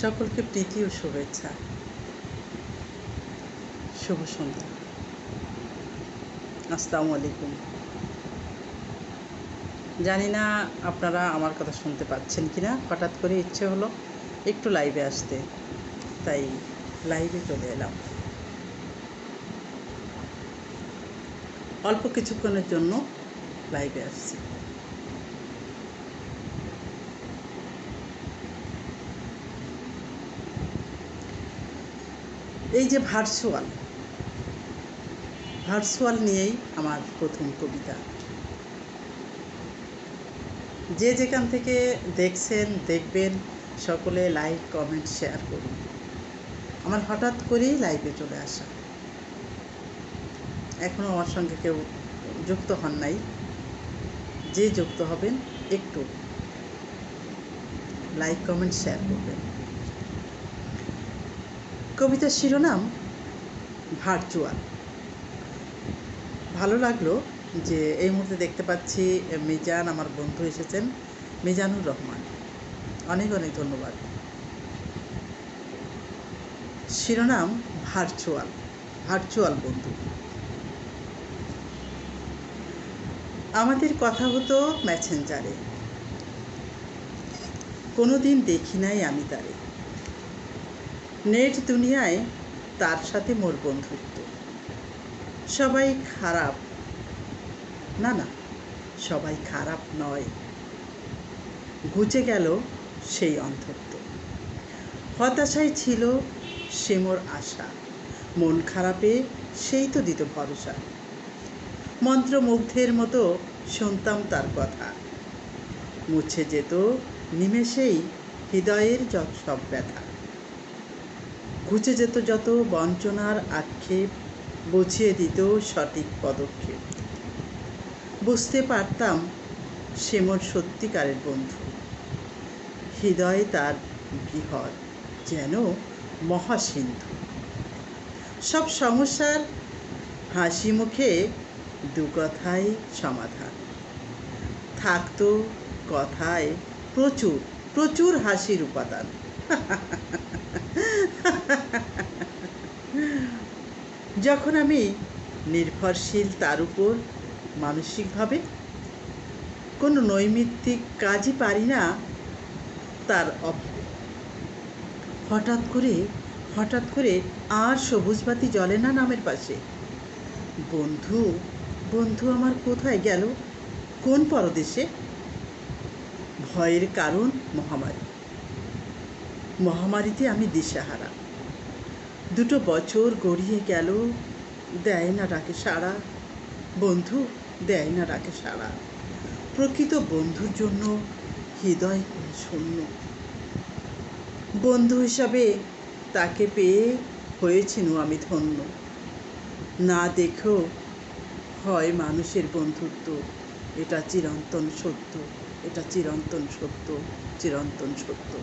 সকলকে প্রীতি ও শুভেচ্ছা। শুভ সন্ধ্যা। আসসালামু আলাইকুম। জানি না আপনারা আমার কথা শুনতে পাচ্ছেন কি না হঠাৎ করে ইচ্ছে হলো একটু লাইভে আসতে। তাই লাইভে চলে এলাম। অল্প কিছুক্ষণের জন্য লাইভে আসছি। এই যে ভার্চুয়াল ভার্চুয়াল নিয়েই আমার প্রথম কবিতা। যে যেখান থেকে দেখছেন, দেখবেন, সকলে লাইক কমেন্ট শেয়ার করুন। আমার হঠাৎ করেই লাইভে চলে আসা। এখনও আমার সঙ্গে কেউ যুক্ত হন নাই। যে যুক্ত হবেন, একটু লাইক কমেন্ট শেয়ার করবেন। কবিতার শিরোনাম ভার্চুয়াল। ভালো লাগল যে এই মুহূর্তে দেখতে পাচ্ছি মিজান, আমার বন্ধু এসেছেন, মিজানুর রহমান। অনেক অনেক ধন্যবাদ। শিরোনাম ভার্চুয়াল ভার্চুয়াল বন্ধু। আমাদের কথা হতো ম্যাসেঞ্জারে কোনো দিন দেখি নাই আমি তারে। নেট দুনিয়ায় তার সাথে মোর বন্ধুত্ব। সবাই খারাপ। না না, সবাই খারাপ নয়। ঘুচে গেল সেই অন্ধত্ব। হতাশায় ছিল সে মোর আশা। মন খারাপে সেই তো দিত ভরসা। মন্ত্রমুগ্ধের মতো শুনতাম তার কথা। মুছে যেত নিমেষেই হৃদয়ের যত সব ব্যথা। ঘুচে যেত যত বঞ্চনার আক্ষেপ বুঝিয়ে দিত সঠিক পদক্ষেপ। বুঝতে পারতাম সে মোর সত্যিকারের বন্ধু। হৃদয় তার বৃহৎ, যেন মহাসিন্ধু। সব সমস্যার হাসি মুখে দু কথাই সমাধান। থাকতো কথায় প্রচুর প্রচুর হাসির উপাদান। যখন আমি নির্ভরশীল তার উপর মানসিকভাবে কোনো নৈমিত্তিক কাজই পারি না, তার হঠাৎ করে হঠাৎ করে আর সবুজ বাতি জ্বলে না নামের পাশে? বন্ধু বন্ধু আমার কোথায় গেল? কোন পরদেশে? ভয়ের কারণ মহামারী। মহামারীতে আমি দিশাহারা। দুটো বছর গড়িয়ে গেল, দেয় না ডাকে সাড়া। বন্ধু, দেয় না ডাকে সাড়া। প্রকৃত বন্ধুর জন্য হৃদয় শূন্য। বন্ধু হিসাবে তাকে পেয়ে হয়েছিল আমি ধন্য। না দেখেও হয় মানুষের বন্ধুত্ব। এটা চিরন্তন সত্য, এটা চিরন্তন সত্য চিরন্তন সত্য।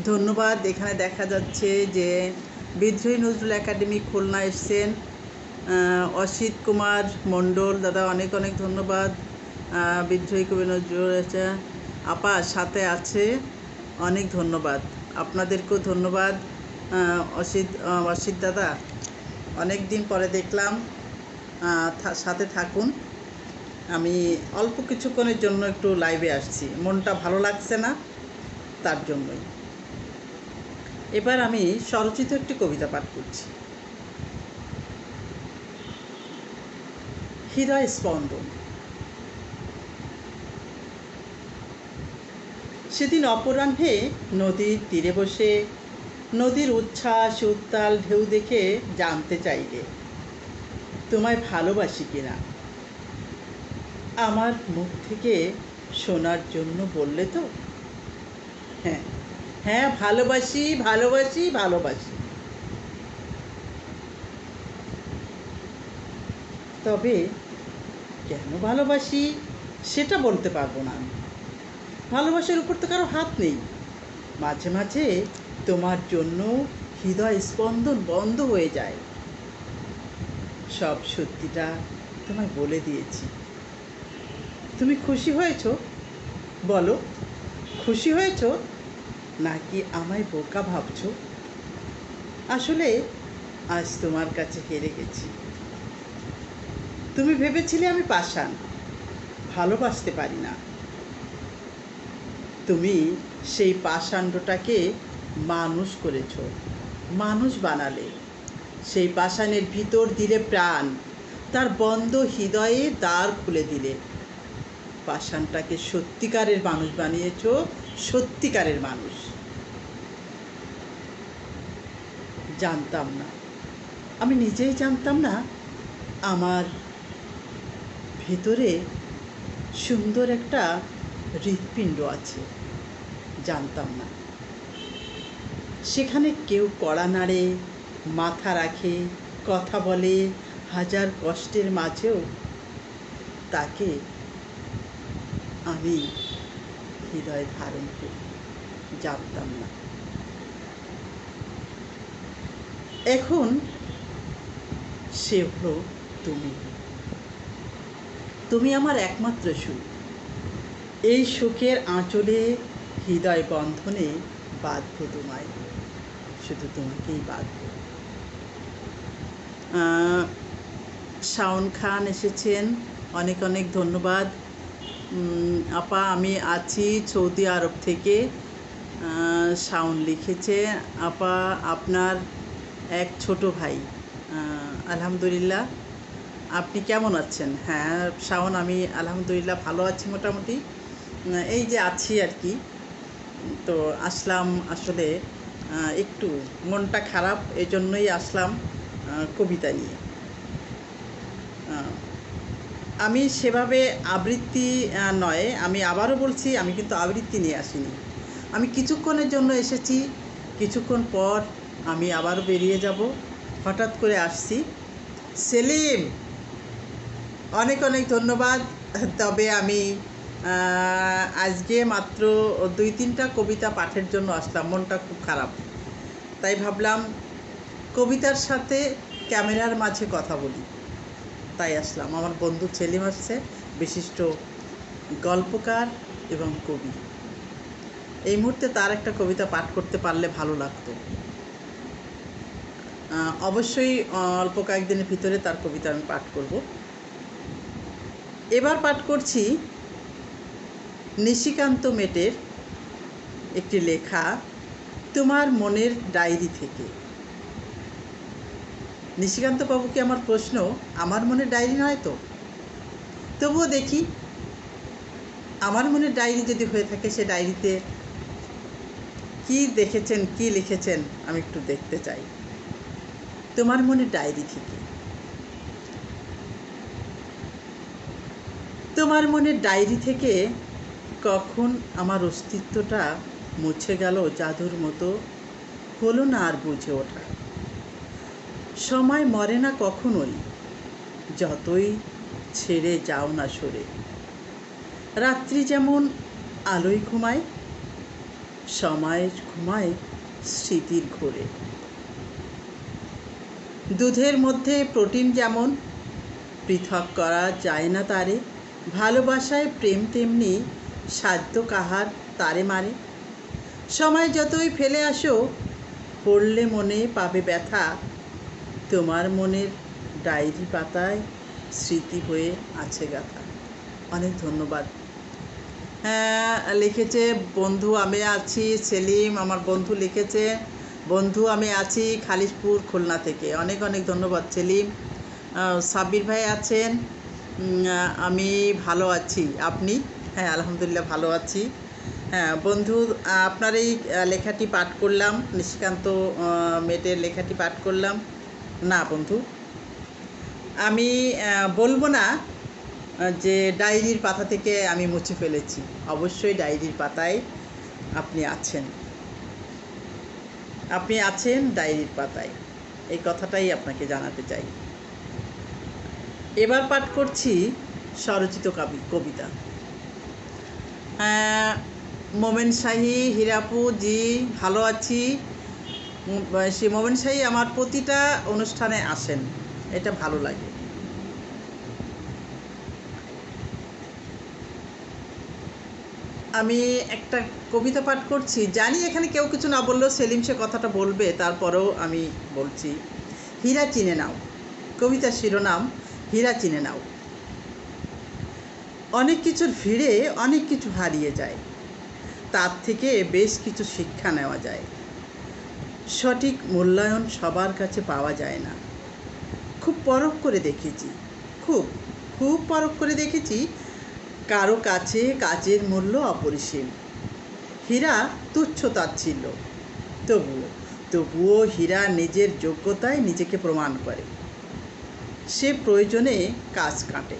ধন্যবাদ। এখানে দেখা যাচ্ছে যে বিদ্রোহী নজরুল একাডেমি খুলনা এসছেন। অসিত কুমার মণ্ডল, দাদা অনেক অনেক ধন্যবাদ। বিদ্রোহী কবি নজরুল আপা সাথে আছে, অনেক ধন্যবাদ। আপনাদেরকেও ধন্যবাদ। অসিত অসিত দাদা, অনেক দিন পরে দেখলাম। সাথে থাকুন। আমি অল্প কিছুক্ষণের জন্য একটু লাইভে আসছি। মনটা ভালো লাগছে না, তার জন্যই। এবার আমি স্বরচিত একটি কবিতা পাঠ করছি। হৃদয় স্পন্দন। সেদিন অপরাহ্নে নদীর তীরে বসে, নদীর উচ্ছ্বাস, উত্তাল ঢেউ দেখে জানতে চাইলে, তোমায় ভালোবাসি কিনা? আমার মুখ থেকে শোনার জন্য বললে তো? হ্যাঁ হ্যাঁ ভালোবাসি ভালোবাসি ভালোবাসি। তবে কেন ভালোবাসি সেটা বলতে পারব না আমি। ভালোবাসার উপর তো কারও হাত নেই। মাঝে মাঝে তোমার জন্য হৃদয় স্পন্দন বন্ধ হয়ে যায়। সব সত্যিটা তোমায় বলে দিয়েছি। তুমি খুশি হয়েছ? বলো, খুশি হয়েছ? নাকি আমায় বোকা ভাবছ? আসলে আজ তোমার কাছে হেরে গেছি। তুমি ভেবেছিলে আমি পাষাণ। ভালোবাসতে পারি না। তুমি সেই পাষাণ্ডটাকে মানুষ করেছ, মানুষ বানালে। সেই পাষাণের ভিতর দিলে প্রাণ, তার বন্ধ হৃদয়ে দ্বার খুলে দিলে। পাষাণটাকে সত্যিকারের মানুষ বানিয়েছ, সত্যিকারের মানুষ। জানতাম না। আমি নিজেই জানতাম না, আমার ভেতরে সুন্দর একটা হৃৎপিণ্ড আছে, জানতাম না। সেখানে কেউ কড়া নাড়ে, মাথা রাখে, কথা বলে, হাজার কষ্টের মাঝেও তাকে আমি হৃদয় ধারণ করি, জানতাম না। এখন সে হলো তুমি। তুমি আমার একমাত্র সুখ। এই সুখের আঁচলে হৃদয় বন্ধনে বাঁধব তোমায়। শুধু তোমাকেই বাঁধব। শাওন খান এসেছেন। অনেক অনেক ধন্যবাদ। আপা, আমি আছি সৌদি আরব থেকে। শাওন লিখেছে। আপা, আপনার এক ছোট ভাই। আলহামদুলিল্লাহ। আপনি কেমন আছেন? হ্যাঁ শাওন, আমি আলহামদুলিল্লাহ ভালো আছি মোটামুটি। এই যে আছি আর কি। তো আসলাম আসলে একটু মনটা খারাপ এই জন্যই আসলাম কবিতা নিয়ে। আমি সেভাবে আবৃত্তি নয়, আমি আবারও বলছি, আমি কিন্তু আবৃত্তি নিয়ে আসিনি। আমি কিছুক্ষণের জন্য এসেছি, কিছুক্ষণ পর আমি আবারও বেরিয়ে যাব। হঠাৎ করে আসছি। সেলিম, অনেক অনেক ধন্যবাদ। তবে আমি আজকে মাত্র দুই তিনটা কবিতা পাঠের জন্য আসলাম। মনটা খুব খারাপ। তাই ভাবলাম, কবিতার সাথে ক্যামেরার মাঝে কথা বলি। তাই আসলাম। আমার বন্ধু সেলিম আসছে, বিশিষ্ট গল্পকার এবং কবি। এই মুহূর্তে তার একটা কবিতা পাঠ করতে পারলে ভালো লাগতো। অবশ্যই অল্প কয়েকদিনের ভিতরে তার কবিতা আমি পাঠ করব। এবার পাঠ করছি নিশিকান্ত মেটের একটি লেখা, তোমার মনের ডায়েরি থেকে। নিশিকান্ত বাবুকে আমার প্রশ্ন, আমার মনের ডায়েরি নয় তো? তবুও দেখি, আমার মনের ডায়েরি যদি হয়ে থাকে, সে ডায়েরিতে কি দেখেছেন, কি লিখেছেন, আমি একটু দেখতে চাই। তোমার মনে ডায়েরি থেকে। তোমার মনের ডায়েরি থেকে কখন আমার অস্তিত্বটা মুছে গেল জাদুর মতো হলো না আর বুঝে ওঠা। সময় মরে না কখনোই, যতই ছেড়ে যাও না সরে। রাত্রি যেমন আলোয় ঘুমায়, সময় ঘুমায় স্মৃতির ঘোরে। দুধের মধ্যে প্রোটিন যেমন পৃথক করা যায় না তারে ভালোবাসায় প্রেম তেমনি সাধ্য কাহার তারে মারে। সময় যতই ফেলে আসো, পড়লে মনে পাবে ব্যথা। তোমার মনের ডায়েরি পাতায় স্মৃতি হয়ে আছে গাথা। অনেক ধন্যবাদ। হ্যাঁ লিখেছে, বন্ধু, আমি আছি সেলিম, আমার বন্ধু লিখেছে বন্ধু, আমি আছি খালিশপুর খুলনা থেকে। অনেক অনেক ধন্যবাদ, সেলিম। সাব্বির ভাই আছেন। আমি ভালো আছি। আপনি? হ্যাঁ আলহামদুলিল্লাহ ভালো আছি। হ্যাঁ বন্ধু, আপনার এই লেখাটি পাঠ করলাম। নিশিকান্ত মেটের লেখাটি পাঠ করলাম। না, বন্ধু। আমি বলব না যে ডায়েরির পাতা থেকে আমি মুছে ফেলেছি। অবশ্যই ডায়েরির পাতায় আপনি আছেন। আপনি আছেন ডায়েরির পাতায়। এই কথাটাই আপনাকে জানাতে চাই। এবার পাঠ করছি স্বরচিত কবি, কবিতা। মোমেন শাহি, হীরাপু জি, ভালো আছি। সে মোমেন শাহি আমার প্রতিটা অনুষ্ঠানে আসেন। এটা ভালো লাগে। আমি একটা কবিতা পাঠ করছি। জানি এখানে কেউ কিছু না বললেও সেলিম সে কথাটা বলবে, তারপরেও আমি বলছি, হীরা চিনে নাও। কবিতার শিরোনাম, হীরা চিনে নাও। অনেক কিছুর ভিড়ে অনেক কিছু হারিয়ে যায়। তার থেকে বেশ কিছু শিক্ষা নেওয়া যায়। সঠিক মূল্যায়ন সবার কাছে পাওয়া যায় না। খুব পরখ করে দেখেছি। খুব খুব পরখ করে দেখেছি। কারও কাছে কাজের মূল্য অপরিসীম। হীরা তুচ্ছ তাচ্ছিল্য। তবুও তবুও হীরা নিজের যোগ্যতায় নিজেকে প্রমাণ করে। সে প্রয়োজনে কাজ কাটে।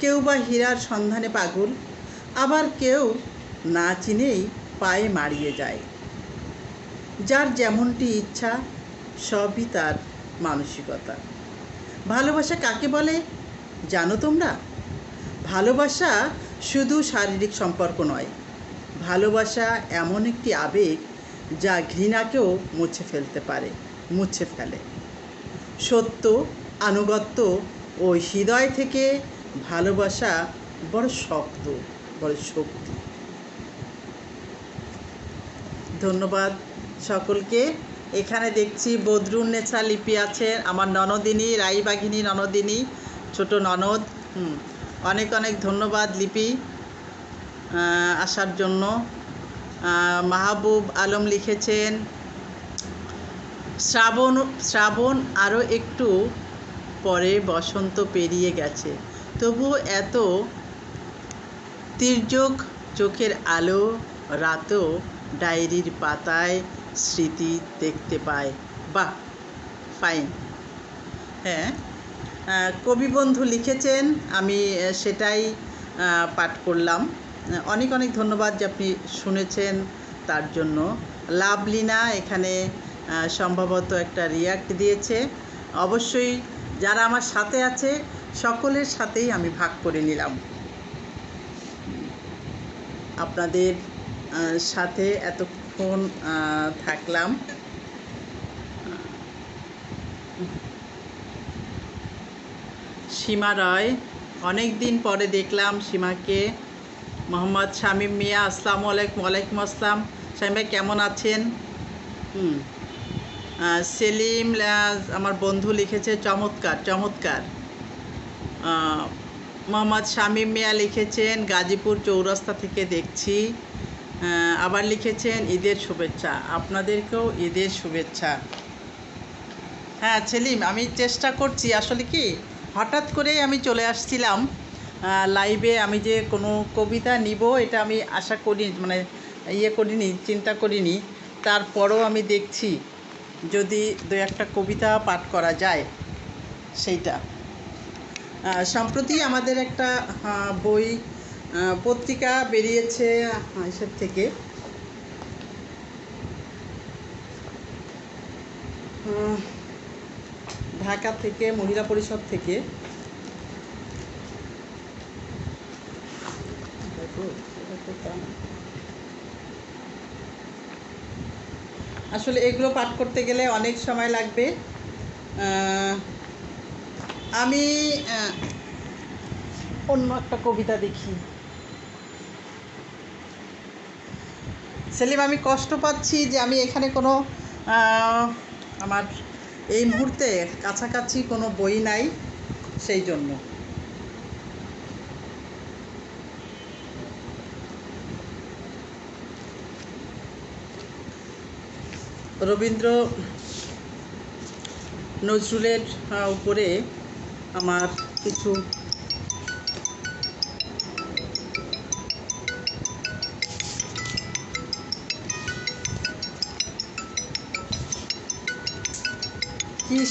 কেউ বা হীরার সন্ধানে পাগল, আবার কেউ না চিনেই পায়ে মারিয়ে যায়। যার যেমনটি ইচ্ছা, সবই তার মানসিকতা। ভালোবাসা কাকে বলে? জানো তোমরা? ভালোবাসা শুধু শারীরিক সম্পর্ক নয়, ভালোবাসা এমন একটি আবেগ যা ঘৃণাকেও মুছে ফেলতে পারে, মুছে ফেলে। সত্য, আনুগত্য ও হৃদয় থেকে ভালোবাসা বড় শক্ত, বড় শক্তি। ধন্যবাদ সকলকে। এখানে দেখছি বদরুন বদরুন্নেছা লিপি আছে আমার ননদিনী রাইবাঘিনী ননদিনী, ছোট ননদ, হুম। অনেক অনেক ধন্যবাদ, লিপি আসার জন্য। মাহবুব আলম লিখেছেন, শ্রাবণ শ্রাবণ আরও একটু পরে বসন্ত পেরিয়ে গেছে। তবু এত তির্যক চোখের আলো রাতও ডায়েরির পাতায় স্মৃতি দেখতে পায়। বাহ ফাইন হ্যাঁ? আহ, কবি বন্ধু লিখেছেন আমি সেটাই পাঠ করলাম। অনেক অনেক ধন্যবাদ যে আপনি শুনেছেন তার জন্য। লাভলিনা এখানে সম্ভবত একটা রিয়াক্ট দিয়েছে। অবশ্যই যারা আমার সাথে আছে সকলের সাথেই আমি ভাগ করে নিলাম। আপনাদের সাথে এতক্ষণ থাকলাম। সীমা রয় অনেক দিন পরে দেখলাম সীমাকে। মোহাম্মদ শামীম মিয়া, আসসালামু আলাইকুম, ওয়ালাইকুম আসসালাম। শামীম ভাই, কেমন আছেন? হুম। সেলিম আমার বন্ধু লিখেছে, চমৎকার চমৎকার। মোহাম্মদ শামীম মিয়া লিখেছেন, গাজীপুর চৌরাস্তা থেকে দেখছি। আবার লিখেছেন, ঈদের শুভেচ্ছা। আপনাদেরকেও ঈদের শুভেচ্ছা। হ্যাঁ সেলিম, আমি চেষ্টা করছি, আসলে কি? হঠাৎ করেই আমি চলে আসছিলাম লাইভে আমি যে কোনো কবিতা নিব এটা আমি আশা করি মানে ইয়ে করিনি চিন্তা করিনি। তারপরও আমি দেখছি যদি দু একটা কবিতা পাঠ করা যায় সেইটা। সম্প্রতি আমাদের একটা বই পত্রিকা বেরিয়েছে এসব থেকে। আহ, ঢাকা থেকে, মহিলা পরিষদ থেকে। আসলে এগুলো পাঠ করতে গেলে অনেক সময় লাগবে। আমি অন্য একটা কবিতা দেখি। সেলিম, আমি কষ্ট পাচ্ছি যে আমি এখানে কোনো আমার এই মুহূর্তে কাছাকাছি কোনো বই নাই সেই জন্য। রবীন্দ্র নজরুলের উপরে আমার কিছু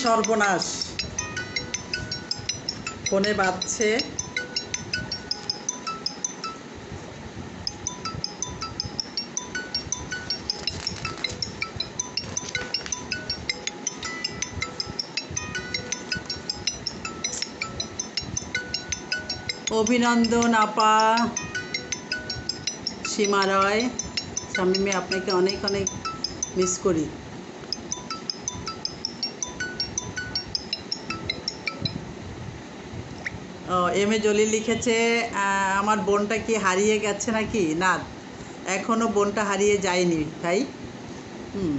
সর্বনাশ। ফোনে বাজছে। অভিনন্দন আপা। সীমা রয় শামিমে আপনাকে অনেক অনেক মিস করি। এম এ জলি লিখেছে আমার বোনটা কি হারিয়ে গেছে নাকি? না এখনও বোনটা হারিয়ে যায়নি, ভাই। হুম।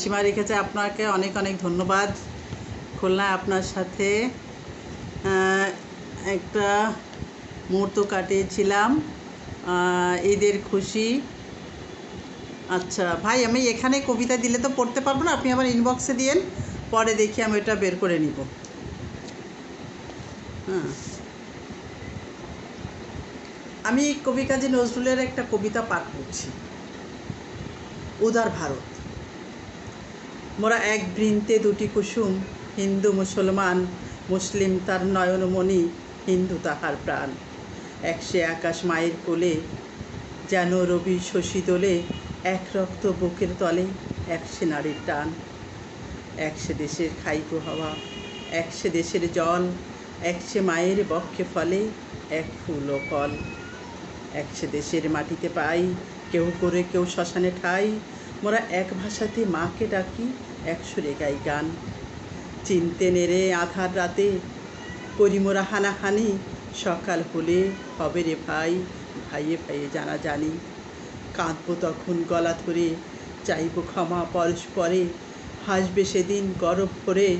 সীমা লিখেছে, আপনাকে অনেক অনেক ধন্যবাদ। খুলনা আপনার সাথে একটা মুহূর্ত কাটিয়েছিলাম। ঈদের খুশি। আচ্ছা ভাই, আমি এখানে কবিতা দিলে তো পড়তে পারব না, আপনি আমার ইনবক্সে দিয়েন, পরে দেখি আমি ওটা বের করে নিব। হ্যাঁ আমি কবি কাজী নজরুলের একটা কবিতা পাঠ করছি। উদার ভারত। মোরা এক বৃন্তে দুটি কুসুম, হিন্দু মুসলমান, মুসলিম তার নয়নমণি, হিন্দু তাহার প্রাণ। একশে আকাশ মায়ের কোলে, যেন রবি শশী দোলে, এক রক্ত বুকের তলে একশে নারীর টান। একশে দেশের খাইকো হাওয়া একশে দেশের জল একশে মায়ের বক্ষে ফলে, এক ফুল ও ফল। সে দেশের মাটিতে পাই, কেউ করে কেউ শ্মশানে ঠাই। মোরা এক ভাষাতে মাকে ডাকি একসুরে গাই গান। চিনতে নেড়ে আধার রাতে, করি মোরা হানাহানি। সকাল হলে হবে রে ভাই, ভাইয়ে ভাইয়ে জানা জানি। কাঁদবো তখন গলা ধরে, চাইব ক্ষমা পরস্পরে। হাসবে সেদিন গরব ভরে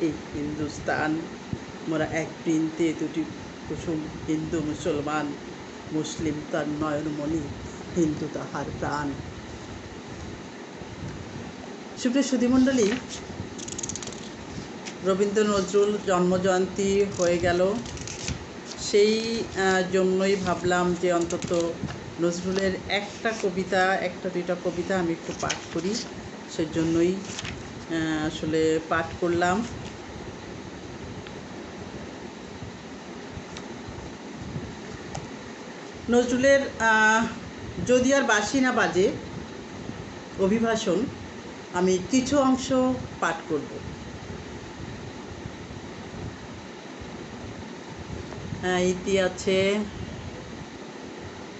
এই হিন্দুস্তান, মোরা এক বৃন্তে দুটি কুসুম হিন্দু মুসলমান, মুসলিম তার নয়নমণি হিন্দু তাহার প্রাণ। সুপ্রিয় সুধীমণ্ডলী রবীন্দ্র নজরুল জন্মজয়ন্তী হয়ে গেল। সেই জন্যই ভাবলাম যে অন্তত নজরুলের একটা কবিতা, একটা দুইটা কবিতা আমি একটু পাঠ করি। সেজন্যই আসলে পাঠ করলাম। নজরুলের যদি আর বাসি না বাজে অভিভাষণ, আমি কিছু অংশ পাঠ করব। হ্যাঁ ইতি আছে।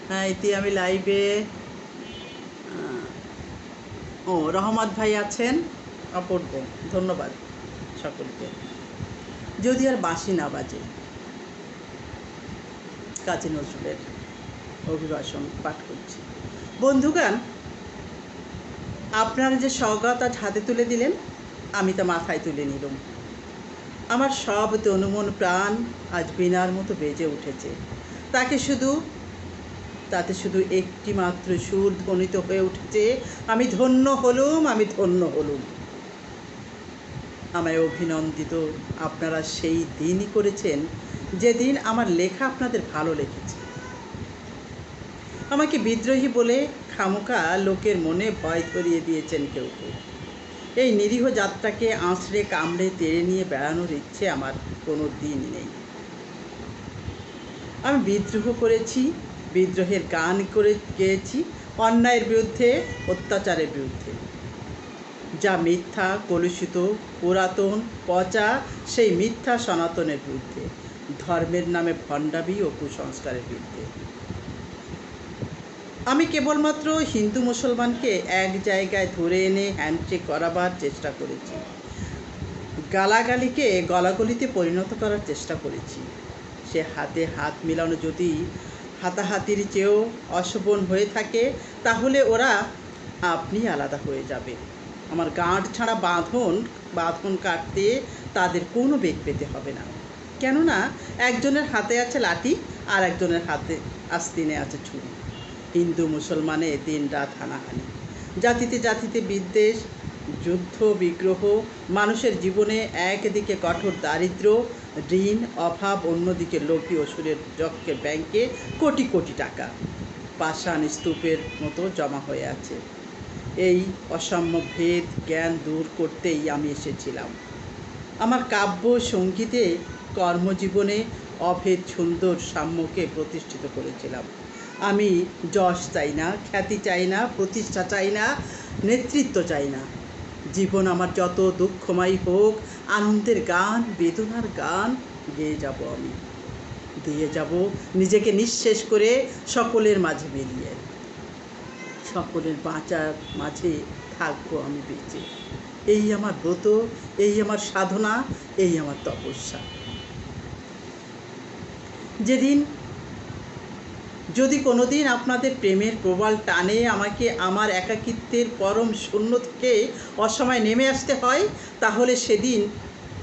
হ্যাঁ ইতি আমি লাইভে ও, রহমত ভাই আছেন, অপূর্ব, ধন্যবাদ সকলকে। যদি আর বাঁশি না বাজে, কাজী নজরুলের। অভিবাসন পাঠ করছি। বন্ধুগান আপনারা যে সওগাত আজ হাতে তুলে দিলেন, আমি তা মাথায় তুলে নিলাম। আমার সব তনুমন প্রাণ আজ বিনার মতো বেজে উঠেছে। তাকে শুধু, তাতে শুধু একটি মাত্র সুর ধ্বনিত হয়ে উঠেছে, আমি ধন্য হলুম, আমি ধন্য হলুম। আমায় অভিনন্দিত আপনারা সেই দিনই করেছেন, যেদিন আমার লেখা আপনাদের ভালো লেগেছে। আমাকে বিদ্রোহী বলে খামোকা লোকের মনে ভয় ধরিয়ে দিয়েছেন কেউ কেউ। এই নিরীহ যাত্রাকে আঁচড়ে কামড়ে তেড়ে নিয়ে বেড়ানোর ইচ্ছে আমার কোনো দিন নেই। আমি বিদ্রোহ করেছি, বিদ্রোহের গান করে গেয়েছি, অন্যায়ের বিরুদ্ধে, অত্যাচারের বিরুদ্ধে। যা মিথ্যা, কলুষিত, পুরাতন, পচা, সেই মিথ্যা সনাতনের বিরুদ্ধে, ধর্মের নামে ভণ্ডাবি ও কুসংস্কারের বিরুদ্ধে। আমি কেবলমাত্র হিন্দু মুসলমানকে এক জায়গায় ধরে এনে হ্যান্ডশেক করাবার চেষ্টা করেছি। গালাগালিকে গলাগলিতে পরিণত করার চেষ্টা করেছি। সে হাতে হাত মিলানো যদি হাতাহাতির চেয়েও অশোভন হয়ে থাকে, তাহলে ওরা আপনি আলাদা হয়ে যাবে। আমার গাঁট ছাড়া বাঁধন বাঁধন কাটতে তাদের কোনো বেগ পেতে হবে না। কেননা, একজনের হাতে আছে লাঠি আর একজনের হাতে আস্তিনে আছে ছুরি। হিন্দু মুসলমানে দিন রাত হানাহানি। জাতিতে জাতিতে বিদ্বেষ, যুদ্ধ, বিগ্রহ, মানুষের জীবনে একদিকে কঠোর দারিদ্র্য, ঋণ, অভাব, অন্যদিকে লোভী অসুরের যক্ষে ব্যাংকে কোটি কোটি টাকা। পাষাণ স্তূপের মতো জমা হয়ে আছে। এই অসাম্য ভেদ জ্ঞান দূর করতেই আমি এসেছিলাম। আমার কাব্য সঙ্গীতে কর্মজীবনে অভেদ সুন্দর সাম্যকে প্রতিষ্ঠিত করেছিলাম। আমি যশ চাই না, খ্যাতি চাই না, প্রতিষ্ঠা চাই না, নেতৃত্ব চাই না। জীবন আমার যত দুঃখময় হোক, আনন্দের গান, বেদনার গান গেয়ে যাব আমি। দিয়ে যাব নিজেকে নিঃশেষ করে সকলের মাঝে বেরিয়ে। সকলের বাঁচার মাঝে থাকব আমি বেঁচে। এই আমার ব্রত, এই আমার সাধনা, এই আমার তপস্যা। যেদিন যদি কোনোদিন আপনাদের প্রেমের প্রবল টানে আমাকে আমার একাকিত্বের পরম শূন্য থেকে অসময় নেমে আসতে হয়, তাহলে সেদিন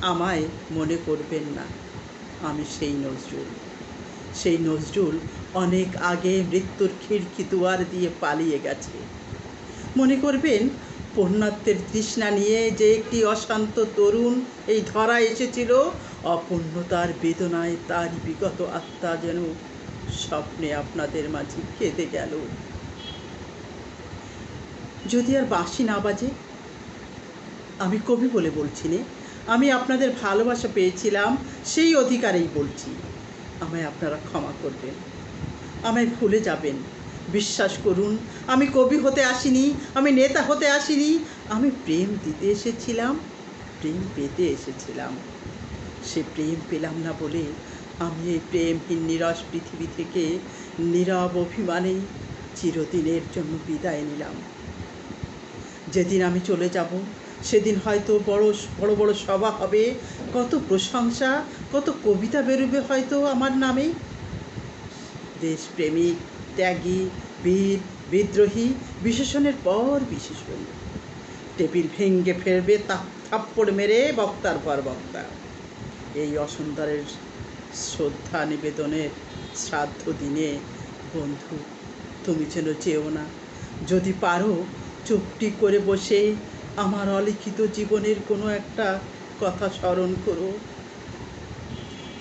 আমায় মনে করবেন না। আমি সেই নজরুল। সেই নজরুল অনেক আগে মৃত্যুর খিড়কি দুয়ার দিয়ে পালিয়ে গেছে। মনে করবেন পূর্ণাত্মের তৃষ্ণা নিয়ে যে একটি অশান্ত তরুণ এই ধরা এসেছিল, অপূর্ণতার বেদনায় তার বিগত আত্মা যেন স্বপ্নে আপনাদের মাঝে কেঁদে গেল। যদি আর বাসি না বাজে, আমি কবি বলে বলছি নে, আমি আপনাদের ভালোবাসা পেয়েছিলাম, সেই অধিকারেই বলছি। আমায় আপনারা ক্ষমা করবেন, আমায় ভুলে যাবেন। বিশ্বাস করুন, আমি কবি হতে আসিনি, আমি নেতা হতে আসিনি, আমি প্রেম দিতে এসেছিলাম, প্রেম পেতে এসেছিলাম। সে প্রেম পেলাম না বলে আমি এই প্রেমহীন নিরস পৃথিবী থেকে নীরব অভিমানেই চিরদিনের জন্য বিদায় নিলাম। যেদিন আমি চলে যাব, সেদিন হয়তো বড় বড় বড় সভা হবে, কত প্রশংসা, কত কবিতা বেরোবে হয়তো আমার নামে। দেশপ্রেমিক ত্যাগী, বীর, বিদ্রোহী, বিশেষণের পর বিশেষণ টেবিল ভেঙ্গে ফেলবে তা, থাপ্পড় মেরে বক্তার পর বক্তা। এই অসুন্দরের শ্রদ্ধা নিবেদনের শ্রাদ্ধ দিনে, বন্ধু, তুমি যেন চেও না। যদি পারো, চুপটি করে বসে আমার অলিখিত জীবনের কোনো একটা কথা স্মরণ করো।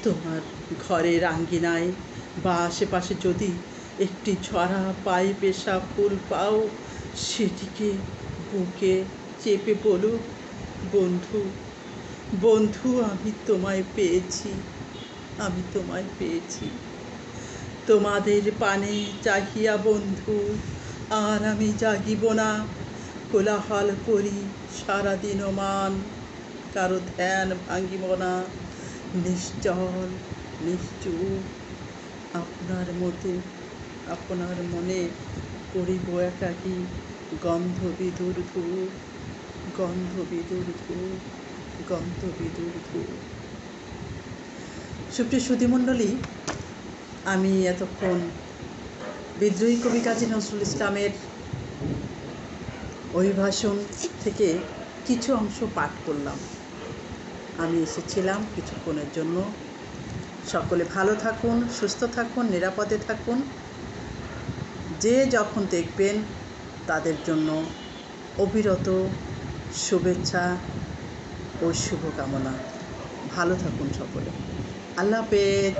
তোমার ঘরের আঙ্গিনায় বা আশেপাশে যদি একটি ঝরা পায়ে পেশা ফুল পাও, সেটিকে বুকে চেপে বলো বন্ধু বন্ধু, আমি তোমায় পেয়েছি। আমি তোমায় পেয়েছি। তোমাদের পানে চাহিয়া বন্ধু, আর আমি জাগিব না। কোলাহল করি, সারাদিন মান কারও ধ্যান ভাঙিব না। নিশ্চল, নিশ্চুপ। আপনার মতে, আপনার মনে করিব একাকী গন্ধ বিদুর ধূপ গন্ধ গন্ধ সুপ্রিয় সুধীমণ্ডলী, আমি এতক্ষণ বিদ্রোহী কবি কাজী নজরুল ইসলামের অভিভাষণ থেকে কিছু অংশ পাঠ করলাম। আমি এসেছিলাম কিছুক্ষণের জন্য। সকলে ভালো থাকুন, সুস্থ থাকুন, নিরাপদে থাকুন। যে যখন দেখবেন তাদের জন্য অবিরত শুভেচ্ছা ও শুভকামনা। ভালো থাকুন সকলে। আল্লাহ হাফেজ